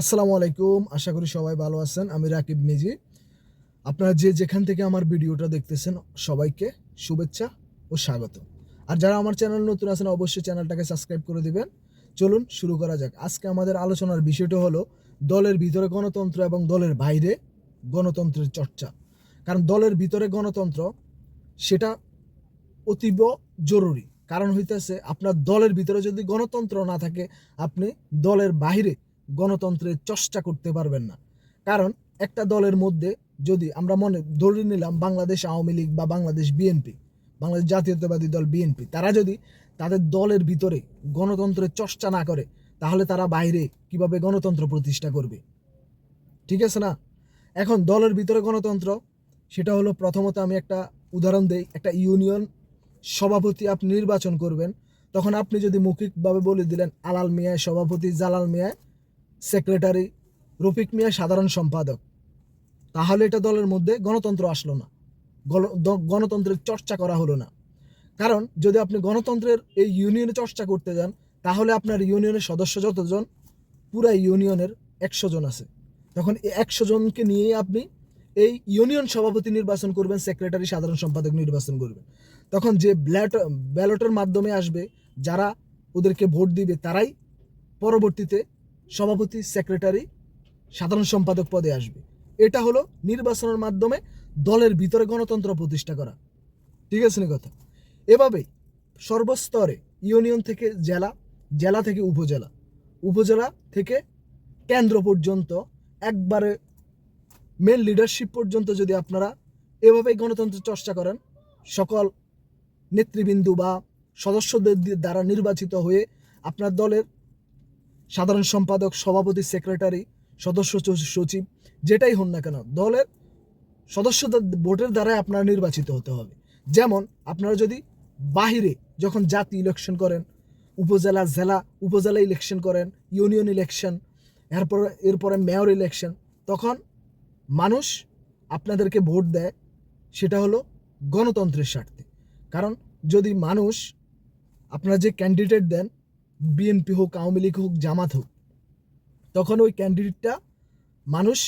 আসসালামু আলাইকুম। আশা করি সবাই ভালো আছেন। আমি রাকিব মেজি। আপনারা যে যেখান থেকে আমার ভিডিওটা দেখতেছেন, সবাইকে শুভেচ্ছা ও স্বাগত। আর যারা আমার চ্যানেল নতুন আছেন, অবশ্যই চ্যানেলটাকে সাবস্ক্রাইব করে দিবেন। চলুন শুরু করা যাক। আজকে আমাদের আলোচনার বিষয়টা হলো দলের ভিতরে গণতন্ত্র এবং দলের বাইরে গণতন্ত্রের চর্চা। কারণ দলের ভিতরে গণতন্ত্র, সেটা অতীব জরুরি। কারণ হইতেছে, আপনার দলের ভিতরে যদি গণতন্ত্র না থাকে, আপনি দলের বাইরে গণতন্ত্রের চর্চা করতে পারবেন না। কারণ একটা দলের মধ্যে যদি আমরা মনে, ধরে নিলাম বাংলাদেশ আওয়ামী লীগ বা বাংলাদেশ বিএনপি, বাংলাদেশ জাতীয়তাবাদী দল বিএনপি, তারা যদি তাদের দলের ভিতরে গণতন্ত্রের চর্চা না করে, তাহলে তারা বাইরে কীভাবে গণতন্ত্র প্রতিষ্ঠা করবে? ঠিক আছে না? এখন দলের ভিতরে গণতন্ত্র, সেটা হলো প্রথমত আমি একটা উদাহরণ দেই, একটা ইউনিয়ন সভাপতি আপনি নির্বাচন করবেন, তখন আপনি যদি মৌখিকভাবে বলে দিলেন, আলাল মিয়ায় সভাপতি, জালাল মিয়ায় সেক্রেটারি রফিক মিয়া সাধারণ সম্পাদক। তাহলে এটা দলের মধ্যে গণতন্ত্র আসলো না। গণতন্ত্রের চর্চা করা হলো না। কারণ যদি আপনি গণতন্ত্রের এই ইউনিয়নে চর্চা করতে যান, তাহলে আপনার ইউনিয়নের সদস্য যতজন, পুরা ইউনিয়নের একশো জন আছে। তখন এই একশো জনকে নিয়েই আপনি এই ইউনিয়ন সভাপতি নির্বাচন করবেন, সেক্রেটারি সাধারণ সম্পাদক নির্বাচন করবেন। তখন যে ব্যালট ব্যালটের মাধ্যমে আসবে, যারা ওদেরকে ভোট দিবে, তারাই পরবর্তীতে সভাপতি সেক্রেটারি সাধারণ সম্পাদক পদে আসবে। এটা হলো নির্বাচনের মাধ্যমে দলের ভিতরে গণতন্ত্র প্রতিষ্ঠা করা। ঠিক আছে না কথা? এভাবেই সর্বস্তরে ইউনিয়ন থেকে জেলা জেলা থেকে উপজেলা উপজেলা থেকে কেন্দ্র পর্যন্ত একবারে মেন লিডারশিপ পর্যন্ত যদি আপনারা এভাবেই গণতন্ত্র চর্চা করেন, সকল নেতৃবৃন্দু বা সদস্যদের দ্বারা নির্বাচিত হয়ে আপনার দলের সাধারণ সম্পাদক, সভাপতি সেক্রেটারি সদস্য সচিব, যেটাই হন না কেন, দলের সদস্যদের ভোটের দ্বারাই আপনারা নির্বাচিত হতে হবে। যেমন, আপনারা যদি বাহিরে যখন জাতি ইলেকশন করেন, উপজেলা, জেলা, উপজেলা ইলেকশন করেন ইউনিয়ন ইলেকশন এরপরে এরপরে মেয়র ইলেকশন তখন মানুষ আপনাদেরকে ভোট দেয়, সেটা হলো গণতন্ত্রের স্বার্থে। কারণ যদি মানুষ আপনারা যে ক্যান্ডিডেট দেন বিএনপি হোক, আওয়ামী লীগ হোক, জামাত হোক, তখন ওই ক্যান্ডিডেটটা মানুষ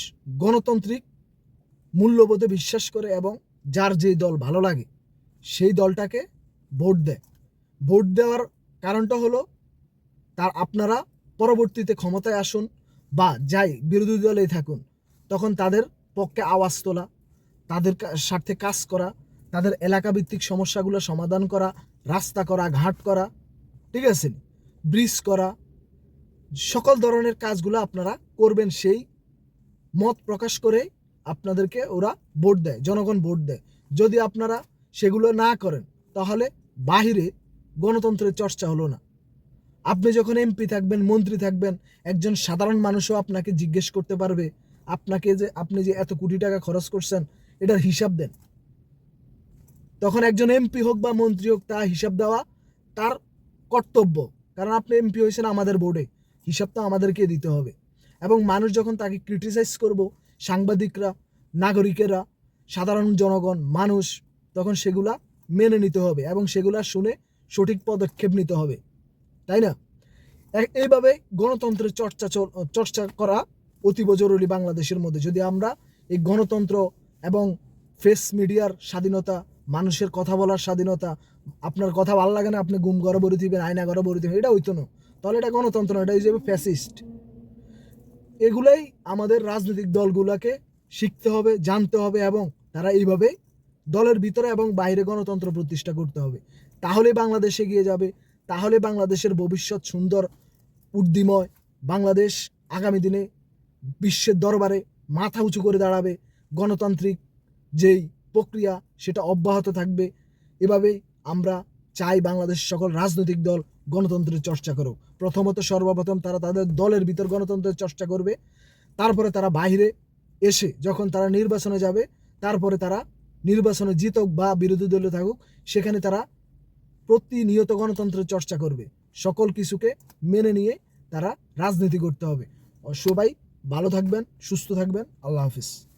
গণতান্ত্রিক মূল্যবোধে বিশ্বাস করে এবং যার যে দল ভালো লাগে, সেই দলটাকে ভোট দেয়। ভোট দেওয়ার কারণটা হলো, তার আপনারা পরবর্তীতে ক্ষমতায় আসুন বা যাই বিরোধী দলেই থাকুন, তখন তাদের পক্ষে আওয়াজ তোলা, তাদের স্বার্থে কাজ করা, তাদের এলাকাভিত্তিক সমস্যাগুলো সমাধান করা, রাস্তা করা, ঘাট করা, ঠিক আছে? ব্রিজ করা, সকল ধরনের কাজগুলো আপনারা করবেন সেই মত প্রকাশ করে আপনাদেরকে ওরা ভোট দেয়, জনগণ ভোট দেয়। যদি আপনারা সেগুলো না করেন, তাহলে বাহিরে গণতন্ত্রের চর্চা হলো না। আপনি যখন এমপি থাকবেন, মন্ত্রী থাকবেন, একজন সাধারণ মানুষও আপনাকে জিজ্ঞেস করতে পারবে, আপনাকে যে, আপনি যে এত কোটি টাকা খরচ করছেন, এটার হিসাব দেন। তখন একজন এমপি হোক বা মন্ত্রী হোক তা হিসাব দেওয়া তার কর্তব্য। কারণ আপনি এমপি হয়েছেন আমাদের বোর্ডে হিসাব তো আমাদেরকে দিতে হবে। এবং মানুষ যখন তাকে ক্রিটিসাইজ করব, সাংবাদিকরা, নাগরিকেরা, সাধারণ জনগণ, মানুষ, তখন সেগুলা মেনে নিতে হবে এবং সেগুলা শুনে সঠিক পদক্ষেপ নিতে হবে। তাই না? এইভাবে গণতন্ত্রের চর্চা চর্চা করা অতীব জরুরি বাংলাদেশের মধ্যে। যদি আমরা এই গণতন্ত্র এবং ফেস মিডিয়ার স্বাধীনতা মানুষের কথা বলার স্বাধীনতা, আপনার কথা ভালো লাগে না, আপনি গুম ঘরে বলে দিবেন, আয়না ঘরে বলে দিবেন, এটা হইতো না। তাহলে এটা গণতন্ত্র এটা হিসেবে ফ্যাসিস্ট এগুলোই আমাদের রাজনৈতিক দলগুলোকে শিখতে হবে, জানতে হবে এবং তারা এইভাবে দলের ভিতরে এবং বাইরে গণতন্ত্র প্রতিষ্ঠা করতে হবে। তাহলে বাংলাদেশ এগিয়ে যাবে, তাহলে বাংলাদেশের ভবিষ্যৎ সুন্দর উদ্দিময় বাংলাদেশ আগামী দিনে বিশ্বের দরবারে মাথা উঁচু করে দাঁড়াবে। গণতান্ত্রিক যেই প্রক্রিয়া সেটা অব্যাহত থাকবে। এভাবেই আমরা চাই বাংলাদেশ সকল রাজনৈতিক দল গণতন্ত্রের চর্চা করুক। প্রথমত সর্বপ্রথম তারা তাদের দলের ভিতর গণতন্ত্রের চর্চা করবে। তারপরে তারা বাইরে এসে যখন তারা নির্বাচনে যাবে, তারপরে তারা নির্বাচনে জিতুক বা বিরোধী দলে থাকুক, সেখানে তারা প্রতিনিয়ত গণতন্ত্রের চর্চা করবে। সকল কিছুকে মেনে নিয়ে তারা রাজনীতি করতে হবে। সবাই ভালো থাকবেন, সুস্থ থাকবেন। আল্লাহ হাফিজ।